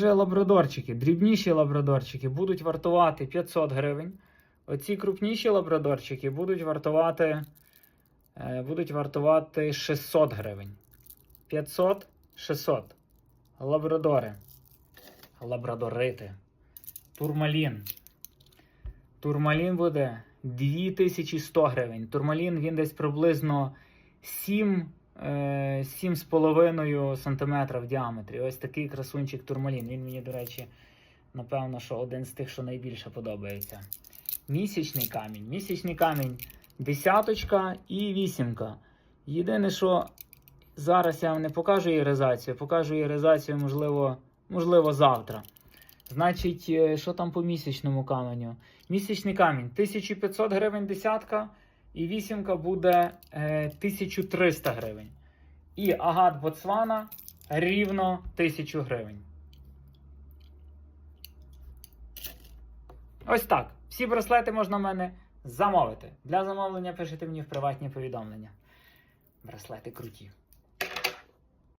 вже лабрадорчики, дрібніші лабрадорчики будуть вартувати 500 гривень. Оці крупніші лабрадорчики будуть вартувати, е, будуть вартувати 600 гривень. 500, 600. Лабрадори. Лабрадорити. Турмалін. Турмалін буде 2100 гривень. Турмалін він десь приблизно 7, е, 7,5 см в діаметрі. Ось такий красунчик турмалін. Він мені, до речі, напевно, що один з тих, що найбільше подобається. Місячний камінь. Місячний камінь десяточка і вісімка. Єдине, що зараз я вам не покажу іризацію, покажу іризацію, можливо, можливо, завтра. Значить, е, що там по місячному каменю? Місячний камінь 1500 гривень десятка, і вісімка буде е, 1300 гривень. І агат Ботсвана рівно 1000 гривень. Ось так. Всі браслети можна в мене замовити. Для замовлення пишіть мені в приватні повідомлення. Браслети круті.